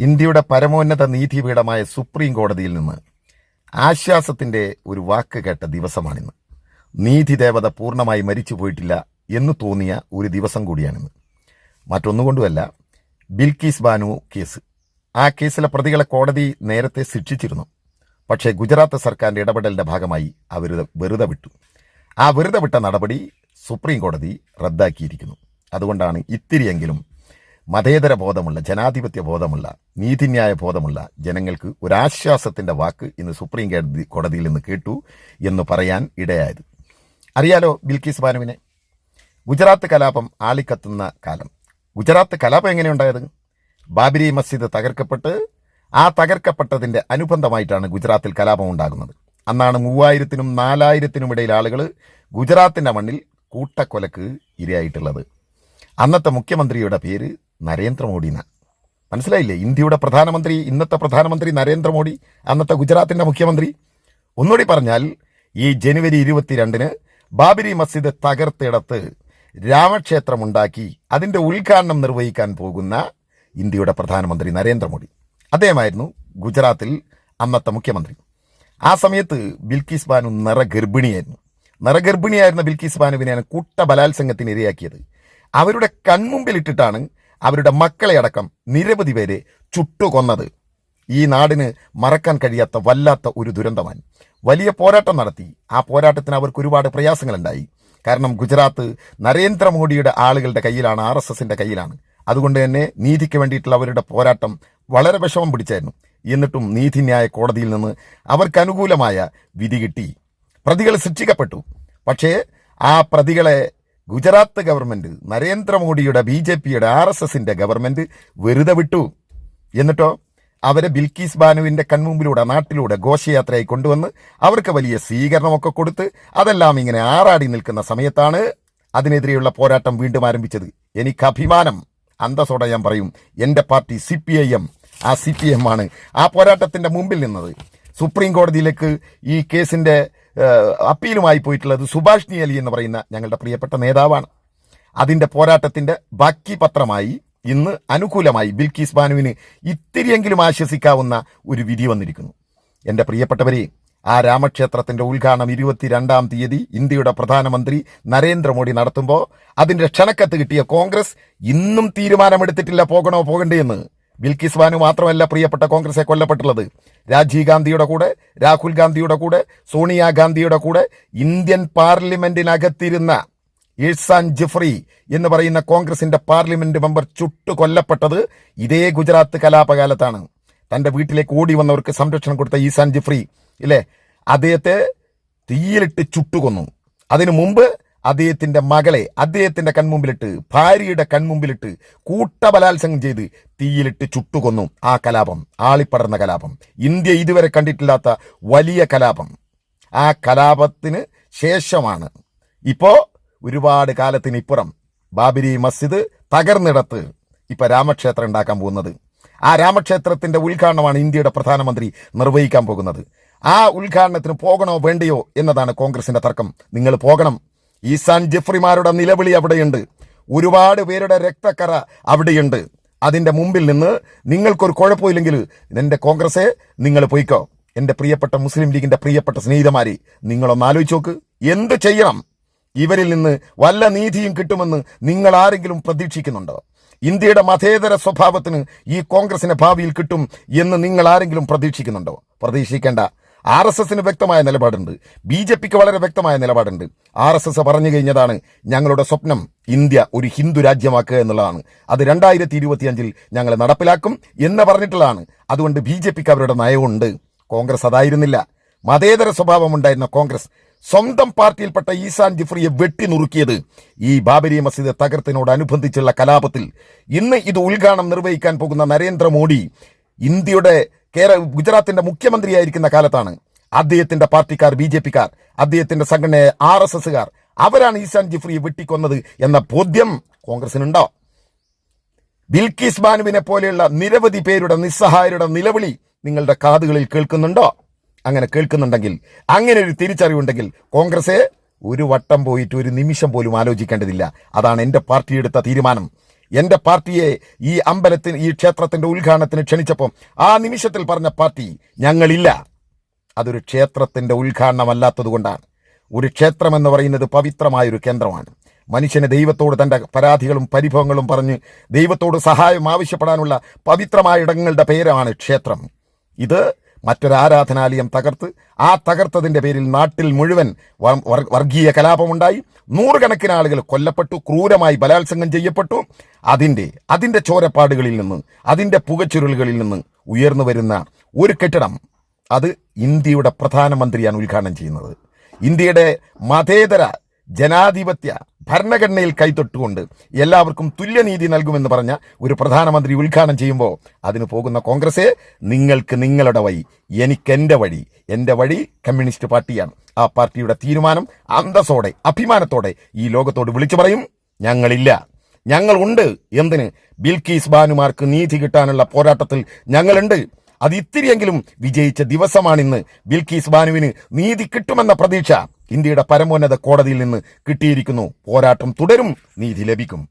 ഇന്ത്യയുടെ പരമോന്നത നീതിപീഠമായ സുപ്രീം കോടതിയിൽ നിന്ന് ആശ്വാസത്തിന്റെ ഒരു വാക്ക് കേട്ട ദിവസമാണിന്ന്. നീതി ദേവത പൂർണമായി മരിച്ചു പോയിട്ടില്ല എന്ന് തോന്നിയ ഒരു ദിവസം കൂടിയാണിന്ന്. മറ്റൊന്നുകൊണ്ടുമല്ല ബിൽക്കീസ് ബാനു കേസ്. ആ കേസിലെ പ്രതികളെ കോടതി നേരത്തെ ശിക്ഷിച്ചിരുന്നു. പക്ഷേ ഗുജറാത്ത് സർക്കാരിന്റെ ഇടപെടലിന്റെ ഭാഗമായി അവർ വെറുതെ വിട്ടു. ആ വെറുതെ വിട്ട നടപടി സുപ്രീം കോടതി റദ്ദാക്കിയിരിക്കുന്നു. അതുകൊണ്ടാണ് ഇത്തിരിയെങ്കിലും മതേതര ബോധമുള്ള ജനാധിപത്യ ബോധമുള്ള നീതിന്യായ ബോധമുള്ള ജനങ്ങൾക്ക് ഒരാശ്വാസത്തിന്റെ വാക്ക് ഇന്ന് സുപ്രീം കോടതി കോടതിയിൽ നിന്ന് കേട്ടു എന്ന് പറയാൻ ഇടയായത്. അറിയാലോ ബിൽക്കീസ് ബാനുവിനെ? ഗുജറാത്ത് കലാപം ആളിക്കത്തുന്ന കാലം. ഗുജറാത്ത് കലാപം എങ്ങനെയുണ്ടായത് ബാബരി മസ്ജിദ് തകർക്കപ്പെട്ട് ആ തകർക്കപ്പെട്ടതിന്റെ അനുബന്ധമായിട്ടാണ് ഗുജറാത്തിൽ കലാപം ഉണ്ടാകുന്നത്. അന്നാണ് മൂവായിരത്തിനും നാലായിരത്തിനും ഇടയിൽ ആളുകൾ ഗുജറാത്തിന്റെ മണ്ണിൽ കൂട്ടക്കൊലക്ക് ഇരയായിട്ടുള്ളത്. അന്നത്തെ മുഖ്യമന്ത്രിയുടെ പേര് നരേന്ദ്രമോദി എന്നാണ് മനസ്സിലായില്ലേ? ഇന്ത്യയുടെ പ്രധാനമന്ത്രി ഇന്നത്തെ പ്രധാനമന്ത്രി നരേന്ദ്രമോദി അന്നത്തെ ഗുജറാത്തിന്റെ മുഖ്യമന്ത്രി. ഒന്നുകൂടി പറഞ്ഞാൽ ഈ ജനുവരി ഇരുപത്തിരണ്ടിന് ബാബരി മസ്ജിദ് തകർത്തിടത്ത് രാമക്ഷേത്രമുണ്ടാക്കി അതിന്റെ ഉദ്ഘാടനം നിർവഹിക്കാൻ പോകുന്ന ഇന്ത്യയുടെ പ്രധാനമന്ത്രി നരേന്ദ്രമോദി അദ്ദേഹമായിരുന്നു ഗുജറാത്തിൽ അന്നത്തെ മുഖ്യമന്ത്രി. ആ സമയത്ത് ബിൽക്കിസ് ബാനു നിറഗർഭിണിയായിരുന്നു നിറഗർഭിണിയായിരുന്ന ബിൽക്കീസ് ബാനുവിനെയാണ് കൂട്ട ബലാത്സംഗത്തിന് ഇരയാക്കിയത്. അവരുടെ കൺമുമ്പിലിട്ടിട്ടാണ് അവരുടെ മക്കളെ അടക്കം നിരവധി പേരെ ചുട്ടുകൊന്നത്. ഈ നാടിന് മറക്കാൻ കഴിയാത്ത വല്ലാത്ത ഒരു ദുരന്തമാണ് വലിയ പോരാട്ടം നടത്തി. ആ പോരാട്ടത്തിന് അവർക്ക് ഒരുപാട് പ്രയാസങ്ങളുണ്ടായി. കാരണം ഗുജറാത്ത് നരേന്ദ്രമോദിയുടെ ആളുകളുടെ കയ്യിലാണ് ആർ എസ് എസിന്റെ കയ്യിലാണ്. അതുകൊണ്ട് തന്നെ നീതിക്ക് വേണ്ടിയിട്ടുള്ള അവരുടെ പോരാട്ടം വളരെ വിഷമം പിടിച്ചായിരുന്നു. എന്നിട്ടും നീതിന്യായ കോടതിയിൽ നിന്ന് അവർക്ക് അനുകൂലമായ വിധി കിട്ടി. പ്രതികൾ ശിക്ഷിക്കപ്പെട്ടു. പക്ഷേ ആ പ്രതികളെ ഗുജറാത്ത് ഗവൺമെന്റ് നരേന്ദ്രമോദിയുടെ ബി ജെ പിയുടെ ആർ എസ് എസിന്റെ ഗവൺമെന്റ് വെറുതെ വിട്ടു. എന്നിട്ടോ? അവരെ ബിൽക്കീസ് ബാനുവിന്റെ കൺമുമ്പിലൂടെ നാട്ടിലൂടെ ഘോഷയാത്രയായി കൊണ്ടുവന്ന് അവർക്ക് വലിയ സ്വീകരണമൊക്കെ കൊടുത്ത് അതെല്ലാം ഇങ്ങനെ ആറാടി നിൽക്കുന്ന സമയത്താണ് അതിനെതിരെയുള്ള പോരാട്ടം വീണ്ടും ആരംഭിച്ചത്. എനിക്ക് അഭിമാനം. അന്തസ്സോടെ ഞാൻ പറയും എന്റെ party C P I M. ആ സി പി എം ആണ് ആ പോരാട്ടത്തിന്റെ മുമ്പിൽ നിന്നത്. സുപ്രീം കോടതിയിലേക്ക് ഈ കേസിന്റെ അപ്പീലുമായി പോയിട്ടുള്ളത് സുഭാഷ് നിയലി എന്ന് പറയുന്ന ഞങ്ങളുടെ പ്രിയപ്പെട്ട നേതാവാണ്. അതിന്റെ പോരാട്ടത്തിന്റെ ബാക്കി പത്രമായി ഇന്ന് അനുകൂലമായി ബിൽക്കീസ് ബാനുവിന് ഇത്തിരിയെങ്കിലും ആശ്വസിക്കാവുന്ന ഒരു വിധി വന്നിരിക്കുന്നു. എന്റെ പ്രിയപ്പെട്ടവരെ ആ രാമക്ഷേത്രത്തിന്റെ ഉദ്ഘാടനം ഇരുപത്തിരണ്ടാം തീയതി ഇന്ത്യയുടെ പ്രധാനമന്ത്രി നരേന്ദ്രമോദി നടത്തുമ്പോൾ അതിന്റെ ക്ഷണക്കത്ത് കിട്ടിയ കോൺഗ്രസ് ഇന്നും തീരുമാനമെടുത്തിട്ടില്ല പോകണോ പോകണ്ടേ എന്ന്. ബിൽക്കിസ് ബാനു മാത്രമല്ല പ്രിയപ്പെട്ട കോൺഗ്രസെ കൊല്ലപ്പെട്ടുള്ളത് രാജീവ് ഗാന്ധിയുടെ കൂടെ രാഹുൽ ഗാന്ധിയുടെ കൂടെ സോണിയാഗാന്ധിയുടെ കൂടെ ഇന്ത്യൻ പാർലമെന്റിനകത്തിരുന്ന ഇഴ്സാൻ ജിഫ്രി എന്ന് പറയുന്ന കോൺഗ്രസിന്റെ പാർലമെന്റ് മെമ്പർ ചുട്ടു കൊല്ലപ്പെട്ടത് ഇതേ ഗുജറാത്ത് കലാപകാലത്താണ്. തന്റെ വീട്ടിലേക്ക് ഓടി വന്നവർക്ക് സംരക്ഷണം കൊടുത്ത ഈസാൻ ജിഫ്രി ഇല്ലേ? അദ്ദേഹത്തെ തീയിലിട്ട് ചുട്ടുകൊന്നു. അതിനു മുമ്പ് അദ്ദേഹത്തിന്റെ മകളെ അദ്ദേഹത്തിന്റെ കൺമുമ്പിലിട്ട് ഭാര്യയുടെ കൺമുമ്പിലിട്ട് കൂട്ടബലാത്സംഗം ചെയ്ത് തീയിലിട്ട് ചുട്ടുകൊന്നു. ആ കലാപം ആളിപ്പടർന്ന കലാപം. ഇന്ത്യ ഇതുവരെ കണ്ടിട്ടില്ലാത്ത വലിയ കലാപം. ആ കലാപത്തിന് ശേഷമാണ്. ഇപ്പോ ഒരുപാട് കാലത്തിന് ഇപ്പുറം ബാബരി മസ്ജിദ് തകർന്നിടത്ത് ഇപ്പൊ രാമക്ഷേത്രം ഉണ്ടാക്കാൻ പോകുന്നത്. ആ രാമക്ഷേത്രത്തിന്റെ ഉദ്ഘാടനമാണ് ഇന്ത്യയുടെ പ്രധാനമന്ത്രി നിർവഹിക്കാൻ പോകുന്നത്. ആ ഉദ്ഘാടനത്തിന് പോകണോ വേണ്ടയോ എന്നതാണ് കോൺഗ്രസിന്റെ തർക്കം. നിങ്ങൾ പോകണം. ഈസാൻ ജെഫ്രിമാരുടെ നിലവിളി അവിടെയുണ്ട്. ഒരുപാട് പേരുടെ രക്തക്കറ അവിടെയുണ്ട്. അതിന്റെ മുമ്പിൽ നിന്ന് നിങ്ങൾക്കൊരു കുഴപ്പമില്ലെങ്കിൽ എന്റെ കോൺഗ്രസ്സെ നിങ്ങൾ പോയിക്കോ. എന്റെ പ്രിയപ്പെട്ട മുസ്ലിം ലീഗിന്റെ പ്രിയപ്പെട്ട സ്നേഹിതമാരെ നിങ്ങളൊന്ന് ആലോചിച്ച് നോക്ക്. എന്ത് ചെയ്യണം? ഇവരിൽ നിന്ന് വല്ല നീതിയും കിട്ടുമെന്ന് നിങ്ങൾ ആരെങ്കിലും പ്രതീക്ഷിക്കുന്നുണ്ടോ? ഇന്ത്യയുടെ മതേതര സ്വഭാവത്തിന് ഈ കോൺഗ്രസിന് ഭാവിയിൽ കിട്ടും എന്ന് നിങ്ങൾ ആരെങ്കിലും പ്രതീക്ഷിക്കുന്നുണ്ടോ? പ്രതീക്ഷിക്കേണ്ട. ആർ എസ് എസിന് വ്യക്തമായ നിലപാടുണ്ട്. ബി ജെ പിക്ക് വളരെ വ്യക്തമായ നിലപാടുണ്ട്. ആർ എസ് എസ് പറഞ്ഞു കഴിഞ്ഞതാണ് ഞങ്ങളുടെ സ്വപ്നം ഇന്ത്യ ഒരു ഹിന്ദു രാജ്യമാക്കുക എന്നുള്ളതാണ്. അത് രണ്ടായിരത്തി ഇരുപത്തിയഞ്ചിൽ ഞങ്ങൾ നടപ്പിലാക്കും എന്ന് പറഞ്ഞിട്ടുള്ളതാണ്. അതുകൊണ്ട് ബി ജെ പിക്ക് അവരുടെ നയമുണ്ട് കോൺഗ്രസ് അതായിരുന്നില്ല. മതേതര സ്വഭാവമുണ്ടായിരുന്ന കോൺഗ്രസ് സ്വന്തം പാർട്ടിയിൽപ്പെട്ട ഈസാൻ ജിഫ്രിയെ വെട്ടി നുറുക്കിയത് ഈ ബാബരി മസ്ജിദ് തകർത്തിനോടനുബന്ധിച്ചുള്ള കലാപത്തിൽ. ഇന്ന് ഇത് ഉദ്ഘാടനം നിർവഹിക്കാൻ പോകുന്ന നരേന്ദ്രമോദി ഇന്ത്യയുടെ കേര ഗുജറാത്തിന്റെ മുഖ്യമന്ത്രിയായിരിക്കുന്ന കാലത്താണ് അദ്ദേഹത്തിന്റെ പാർട്ടിക്കാർ ബി ജെ പിക്കാർ അദ്ദേഹത്തിന്റെ സംഘടനയായ ആർ എസ് എസുകാർ അവരാണ് ഈസാൻ ജിഫ്രിയെ വെട്ടിക്കൊന്നത് എന്ന ബോധ്യം കോൺഗ്രസിനുണ്ടോ? ബിൽക്കീസ് ബാനുവിനെ പോലെയുള്ള നിരവധി പേരുടെ നിസ്സഹായരുടെ നിലവിളി നിങ്ങളുടെ കാതുകളിൽ കേൾക്കുന്നുണ്ടോ? അങ്ങനെ കേൾക്കുന്നുണ്ടെങ്കിൽ അങ്ങനെ ഒരു തിരിച്ചറിവുണ്ടെങ്കിൽ കോൺഗ്രസ് ഒരു വട്ടം പോയിട്ട് ഒരു നിമിഷം പോലും ആലോചിക്കേണ്ടതില്ല. അതാണ് എന്റെ പാർട്ടി എടുത്ത തീരുമാനം. എന്റെ പാർട്ടിയെ ഈ അമ്പലത്തിന് ഈ ക്ഷേത്രത്തിന്റെ ഉദ്ഘാടനത്തിന് ക്ഷണിച്ചപ്പോൾ ആ നിമിഷത്തിൽ പറഞ്ഞ പാർട്ടി ഞങ്ങളില്ല. അതൊരു ക്ഷേത്രത്തിന്റെ ഉദ്ഘാടനമല്ലാത്തതുകൊണ്ടാണ്. ഒരു ക്ഷേത്രം എന്ന് പറയുന്നത് പവിത്രമായൊരു കേന്ദ്രമാണ്. മനുഷ്യന് ദൈവത്തോട് തന്റെ പരാതികളും പരിഭവങ്ങളും പറഞ്ഞ് ദൈവത്തോട് സഹായം ആവശ്യപ്പെടാനുള്ള പവിത്രമായ ഇടങ്ങളുടെ പേരാണ് ക്ഷേത്രം. ഇത് മറ്റൊരു ആരാധനാലയം തകർത്ത് ആ തകർത്തതിന്റെ പേരിൽ നാട്ടിൽ മുഴുവൻ വർ- വർ- വർഗീയ കലാപമുണ്ടായി. നൂറുകണക്കിന് ആളുകൾ കൊല്ലപ്പെട്ടു ക്രൂരമായി ബലാത്സംഗം ചെയ്യപ്പെട്ടു. അതിന്റെ അതിന്റെ ചോരപ്പാടുകളിൽ നിന്ന് അതിന്റെ പുകച്ചുരുളുകളിൽ നിന്ന് ഉയർന്നു വരുന്ന ഒരു കെട്ടിടം അത് ഇന്ത്യയുടെ പ്രധാനമന്ത്രിയാണ് ഉദ്ഘാടനം ചെയ്യുന്നത്. ഇന്ത്യയുടെ മതേതര ജനാധിപത്യ ഭരണഘടനയിൽ കൈത്തൊട്ടുകൊണ്ട് എല്ലാവർക്കും തുല്യനീതി നൽകുമെന്ന് പറഞ്ഞ ഒരു പ്രധാനമന്ത്രി ഉദ്ഘാടനം ചെയ്യുമ്പോൾ അതിന് പോകുന്ന കോൺഗ്രസ്സേ നിങ്ങൾക്ക് നിങ്ങളുടെ വഴി എനിക്ക് എന്റെ വഴി എന്റെ വഴി കമ്മ്യൂണിസ്റ്റ് പാർട്ടിയാണ്. ആ പാർട്ടിയുടെ തീരുമാനം അന്തസ്സോടെ അഭിമാനത്തോടെ ഈ ലോകത്തോട് വിളിച്ചു പറയും ഞങ്ങളില്ല. ഞങ്ങളുണ്ട്. എന്തിന്? ബിൽക്കീസ് ബാനുമാർക്ക് നീതി കിട്ടാനുള്ള പോരാട്ടത്തിൽ ഞങ്ങളുണ്ട്. അത് ഇത്തിരിയെങ്കിലും വിജയിച്ച ദിവസമാണിന്ന് ബിൽക്കീസ് ബാനുവിന് നീതി കിട്ടുമെന്ന പ്രതീക്ഷ ഇന്ത്യയുടെ പരമോന്നത കോടതിയിൽ നിന്ന് കിട്ടിയിരിക്കുന്നു. പോരാട്ടം തുടരും നീതി ലഭിക്കും.